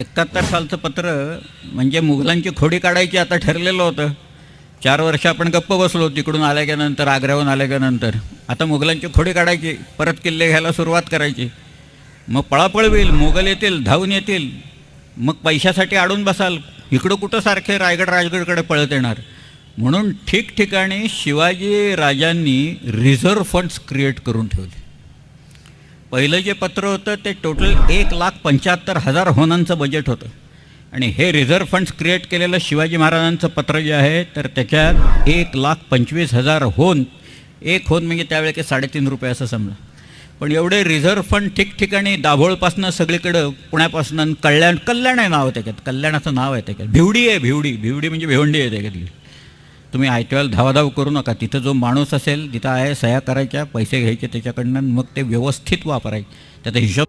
एकाहत्तर सालचं पत्र म्हणजे मुघलांची खोडी काढायची आता ठरलेलं होतं. चार वर्ष आपण गप्प बसलो तिकडून आल्याच्यानंतर आग्र्याहून आल्याच्यानंतर. आता मुघलांची खोडी काढायची परत किल्ले घ्यायला सुरुवात करायची. मग पळापळ होईल मुघल येतील धावून येतील. मग पैशासाठी अडून बसाल. इकडं कुठं सारखे रायगड राजगडकडे पळत येणार? म्हणून ठिकठिकाणी शिवाजी राजांनी रिझर्व्ह फंड्स क्रिएट करून ठेवले. पहिलं जे पत्र होतं ते टोटल एक लाख पंच्याहत्तर हजार होनांचं बजेट होतं. आणि हे रिझर्व्ह फंड्स क्रिएट केलेलं शिवाजी महाराजांचं पत्र जे आहे तर त्याच्यात एक लाख पंचवीस हजार होन एक होन म्हणजे त्यावेळी की साडेतीन रुपये असं समजा. पण एवढे रिझर्व्ह फंड ठिकठिकाणी दाभोळपासनं सगळीकडं पुण्यापासून आणि कल्याण कल्याण आहे नाव त्याच्यात. कल्याणाचं नाव आहे त्याच्यात. भिवडी आहे भिवडी. भिवडी म्हणजे भिवंडी आहे त्याच्यातली. तुम्ही आयत्या वेळेला धावाधाव करू नका. तिथं जो माणूस असेल तिथं आहे सह्या करायच्या पैसे घ्यायचे त्याच्याकडनं मग ते व्यवस्थित वापरायचे. त्याचा हिशोब